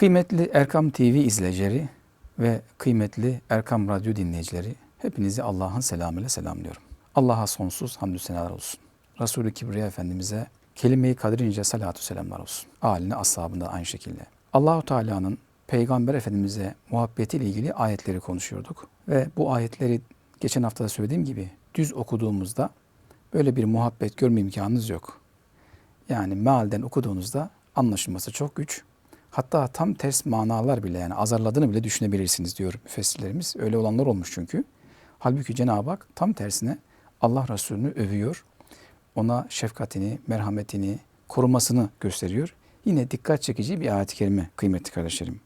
Kıymetli Erkam TV izleyicileri ve kıymetli Erkam Radyo dinleyicileri hepinizi Allah'ın selamıyla selamlıyorum. Allah'a sonsuz hamdü senalar olsun. Resulü Kibriya Efendimiz'e kelime-i kadrince salatu selamlar olsun. Aline, ashabında aynı şekilde. Allahu Teala'nın Peygamber Efendimiz'e muhabbetiyle ilgili ayetleri konuşuyorduk. Ve bu ayetleri geçen hafta da söylediğim gibi düz okuduğumuzda böyle bir muhabbet görme imkanınız yok. Yani mealden okuduğunuzda anlaşılması çok güç. Hatta tam ters manalar bile yani azarladığını bile düşünebilirsiniz diyor müfessirlerimiz. Öyle olanlar olmuş çünkü. Halbuki Cenab-ı Hak tam tersine Allah Resulü'nü övüyor. Ona şefkatini, merhametini, korumasını gösteriyor. Yine dikkat çekici bir ayet-i kerime kıymetli kardeşlerim.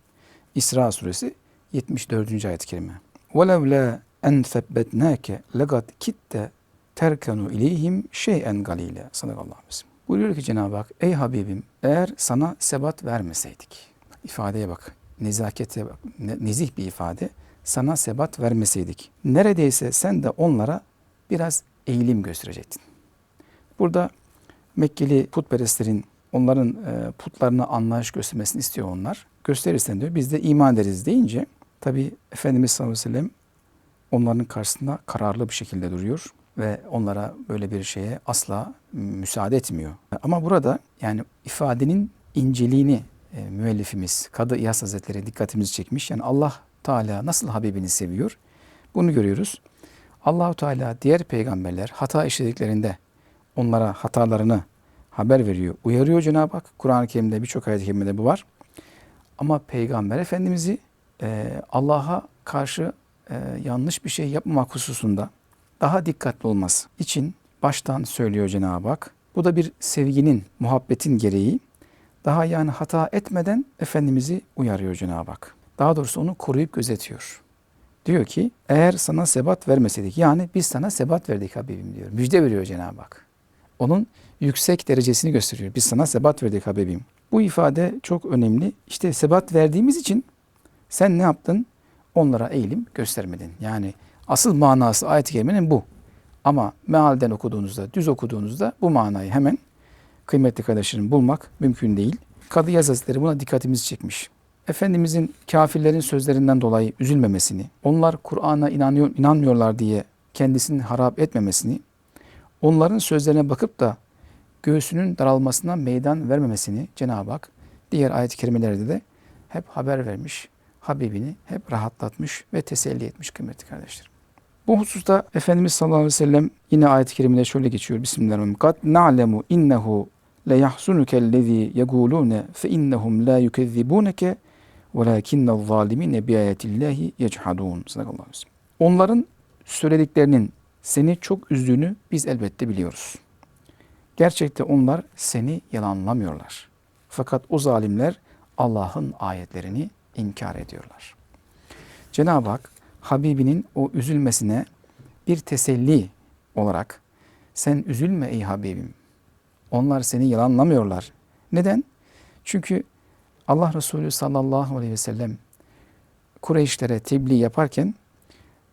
İsra suresi 74. ayet-i kerime. وَلَوْ لَا اَنْ ثَبَّتْنَاكَ لَقَدْ كِتَّ تَرْكَنُوا اِلَيْهِمْ شَيْئًا قَلِيلًا Sadakallahu aleyhi Buyuruyor ki Cenab-ı Hak, ey Habibim eğer sana sebat vermeseydik, ifadeye bak, nezakete bak, ne- nezih bir ifade, sana sebat vermeseydik, neredeyse sen de onlara biraz eğilim gösterecektin. Burada Mekkeli putperestlerin onların e, putlarına anlayış göstermesini istiyor onlar. Gösterirsen diyor biz de iman ederiz deyince tabi Efendimiz sallallahu aleyhi ve sellem onların karşısında kararlı bir şekilde duruyor ve onlara böyle bir şeye asla müsaade etmiyor. Ama burada yani ifadenin inceliğini e, müellifimiz Kadı İyaz Hazretleri dikkatimizi çekmiş. Yani Allah Teala nasıl Habibini seviyor? Bunu görüyoruz. Allahu Teala diğer peygamberler hata işlediklerinde onlara hatalarını haber veriyor, uyarıyor Cenab-ı Hak. Kur'an-ı Kerim'de birçok ayet-i kerimede bu var. Ama Peygamber Efendimiz'i e, Allah'a karşı e, yanlış bir şey yapmamak hususunda daha dikkatli olması için baştan söylüyor Cenab-ı Hak. Bu da bir sevginin, muhabbetin gereği. Daha yani hata etmeden Efendimiz'i uyarıyor Cenab-ı Hak. Daha doğrusu onu koruyup gözetiyor. Diyor ki eğer sana sebat vermeseydik yani biz sana sebat verdik Habibim diyor. Müjde veriyor Cenab-ı Hak. Onun yüksek derecesini gösteriyor. Biz sana sebat verdik Habibim. Bu ifade çok önemli. İşte sebat verdiğimiz için sen ne yaptın? Onlara eğilim göstermedin. Yani asıl manası ayet-i kerimenin bu. Ama mealden okuduğunuzda, düz okuduğunuzda bu manayı hemen kıymetli kardeşlerim bulmak mümkün değil. Kadı Yaz Hazretleri buna dikkatimizi çekmiş. Efendimizin kafirlerin sözlerinden dolayı üzülmemesini, onlar Kur'an'a inanıyor, inanmıyorlar diye kendisini harap etmemesini, onların sözlerine bakıp da göğsünün daralmasına meydan vermemesini Cenab-ı Hak diğer ayet-i kerimelerde de hep haber vermiş. Habibini hep rahatlatmış ve teselli etmiş kıymetli kardeşlerim. Bu hususta Efendimiz sallallahu aleyhi ve sellem yine ayet-i kerimede şöyle geçiyor. Bismillahirrahmanirrahim. Kad na'lemu innehu le yahsunuke ellezî yegûlûne fe innehum la yukezzibûneke velakinnel zâlimîne bi ayetillahi yechadûn. Sadakallahu aleyhi ve sellem. Onların söylediklerinin seni çok üzdüğünü biz elbette biliyoruz. Gerçekte onlar seni yalanlamıyorlar. Fakat o zalimler Allah'ın ayetlerini inkar ediyorlar. Cenab-ı Hak Habibinin o üzülmesine bir teselli olarak sen üzülme ey Habibim. Onlar seni yalanlamıyorlar. Neden? Çünkü Allah Resulü sallallahu aleyhi ve sellem Kureyşlere tebliğ yaparken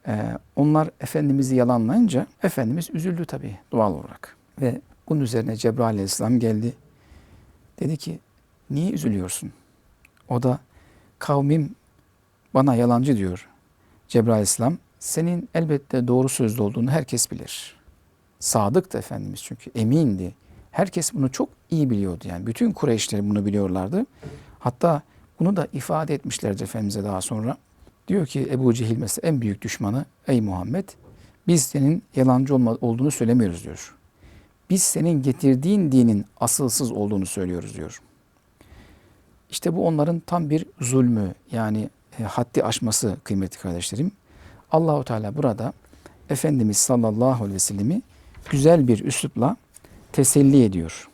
e, onlar Efendimiz'i yalanlayınca Efendimiz üzüldü tabii doğal olarak. Ve bunun üzerine Cebrail aleyhisselam geldi. Dedi ki niye üzülüyorsun? O da kavmim bana yalancı diyor. Cebrail aleyhisselam senin elbette doğru sözlü olduğunu herkes bilir. Sadık da Efendimiz çünkü emindi. Herkes bunu çok iyi biliyordu yani. Bütün Kureyşler bunu biliyorlardı. Hatta bunu da ifade etmişlerdi Efendimiz'e daha sonra. Diyor ki Ebu Cehil mesela en büyük düşmanı ey Muhammed biz senin yalancı olma, olduğunu söylemiyoruz diyor. Biz senin getirdiğin dinin asılsız olduğunu söylüyoruz diyor. İşte bu onların tam bir zulmü yani haddi aşması kıymetli kardeşlerim. Allahu Teala burada Efendimiz sallallahu aleyhi ve sellemi güzel bir üslupla teselli ediyor.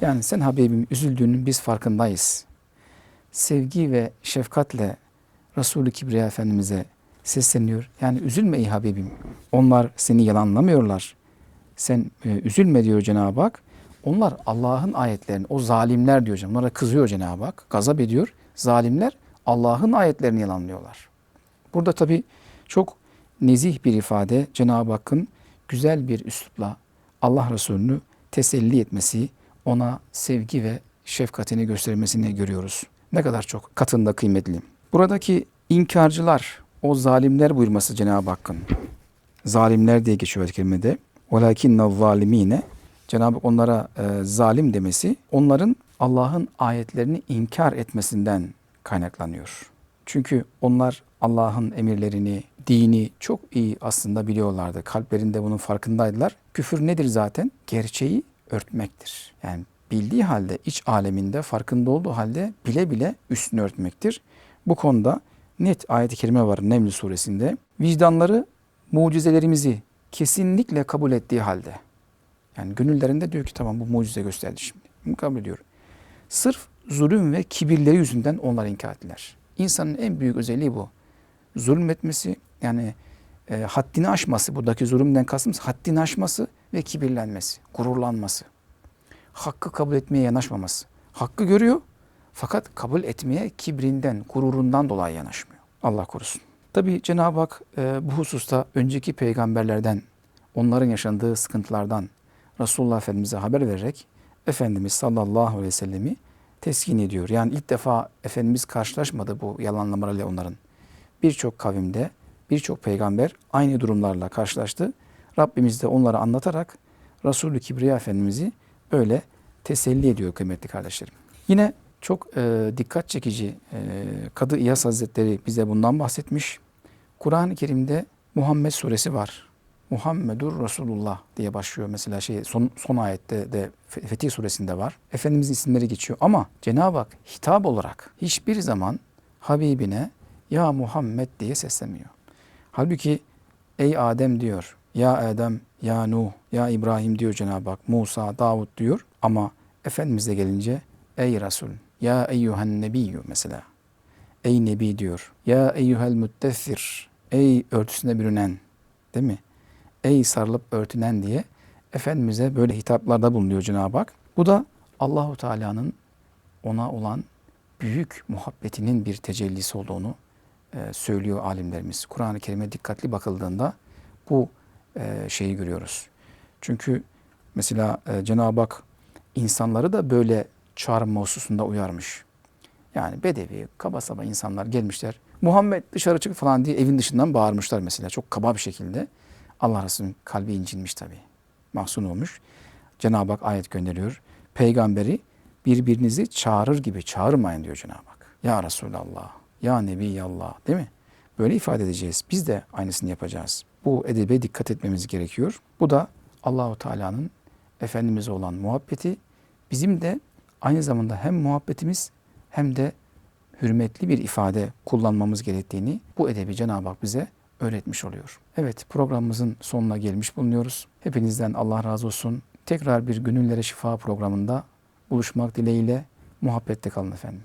Yani sen Habibim üzüldüğünün biz farkındayız. Sevgi ve şefkatle Resulü Kibriya Efendimiz'e sesleniyor. Yani üzülme ey Habibim. Onlar seni yalanlamıyorlar. Sen e, üzülme diyor Cenab-ı Hak. Onlar Allah'ın ayetlerini, o zalimler diyor. Onlara kızıyor Cenab-ı Hak. Gazap ediyor. Zalimler Allah'ın ayetlerini yalanlıyorlar. Burada tabi çok nezih bir ifade Cenab-ı Hakk'ın güzel bir üslupla Allah Resulü'nü teselli etmesi, ona sevgi ve şefkatini göstermesini görüyoruz. Ne kadar çok katında kıymetli. Buradaki inkarcılar, o zalimler buyurması Cenab-ı Hakk'ın. Zalimler diye geçiyor ayet-i kerimede. وَلَكِنَّ zalimine Cenab-ı Hak onlara e, zalim demesi onların Allah'ın ayetlerini inkar etmesinden kaynaklanıyor. Çünkü onlar Allah'ın emirlerini, dini çok iyi aslında biliyorlardı. Kalplerinde bunun farkındaydılar. Küfür nedir zaten? Gerçeği örtmektir. Yani bildiği halde iç aleminde farkında olduğu halde bile bile üstünü örtmektir. Bu konuda net ayet-i kerime var Neml suresinde. Vicdanları mucizelerimizi kesinlikle kabul ettiği halde. Yani gönüllerinde diyor ki tamam bu mucize gösterdi şimdi. Bunu kabul ediyor. Sırf zulüm ve kibirleri yüzünden onlar inkar ettiler. İnsanın en büyük özelliği bu. Zulmetmesi yani e, haddini aşması, buradaki zulümden kastımız haddini aşması ve kibirlenmesi, gururlanması. Hakkı kabul etmeye yanaşmaması. Hakkı görüyor fakat kabul etmeye kibrinden, gururundan dolayı yanaşmıyor. Allah korusun. Tabi Cenab-ı Hak e, bu hususta önceki peygamberlerden, onların yaşandığı sıkıntılardan Resulullah Efendimiz'e haber vererek Efendimiz sallallahu aleyhi ve sellemi teskin ediyor. Yani ilk defa Efendimiz karşılaşmadı bu yalanlamalarıyla onların. Birçok kavimde, birçok peygamber aynı durumlarla karşılaştı. Rabbimiz de onları anlatarak Resulü Kibriya Efendimiz'i böyle teselli ediyor kıymetli kardeşlerim. Yine çok e, dikkat çekici e, Kadı İyaz Hazretleri bize bundan bahsetmiş. Kur'an-ı Kerim'de Muhammed suresi var. Muhammedur Resulullah diye başlıyor mesela şey son, son ayette de Fetih suresinde var. Efendimizin isimleri geçiyor ama Cenab-ı Hak hitap olarak hiçbir zaman Habibine ya Muhammed diye seslenmiyor. Halbuki ey Adem diyor, ya Adem, ya Nuh, ya İbrahim diyor Cenab-ı Hak, Musa, Davud diyor ama Efendimiz'e gelince ey Resul, ya eyyuhen nebiyyü mesela. Ey Nebi diyor. Ya eyyuhel müddessir. Ey örtüsüne bürünen. Değil mi? Ey sarılıp örtünen diye Efendimiz'e böyle hitaplarda bulunuyor Cenab-ı Hak. Bu da Allahu Teala'nın ona olan büyük muhabbetinin bir tecellisi olduğunu e, söylüyor alimlerimiz. Kur'an-ı Kerim'e dikkatli bakıldığında bu e, şeyi görüyoruz. Çünkü mesela e, Cenab-ı Hak insanları da böyle çağrılma hususunda uyarmış. Yani bedevi, kaba saba insanlar gelmişler. Muhammed dışarı çık falan diye evin dışından bağırmışlar mesela. Çok kaba bir şekilde. Allah Resulü'nün kalbi incinmiş tabii. Mahzun olmuş. Cenab-ı Hak ayet gönderiyor. Peygamberi birbirinizi çağırır gibi çağırmayın diyor Cenab-ı Hak. Ya Resulallah, ya Nebiyallah değil mi? Böyle ifade edeceğiz. Biz de aynısını yapacağız. Bu edebe dikkat etmemiz gerekiyor. Bu da Allahu Teala'nın Efendimiz'e olan muhabbeti bizim de aynı zamanda hem muhabbetimiz hem de hürmetli bir ifade kullanmamız gerektiğini bu edebi Cenab-ı Hak bize öğretmiş oluyor. Evet programımızın sonuna gelmiş bulunuyoruz. Hepinizden Allah razı olsun. Tekrar bir Gönüllere Şifa programında buluşmak dileğiyle muhabbette kalın efendim.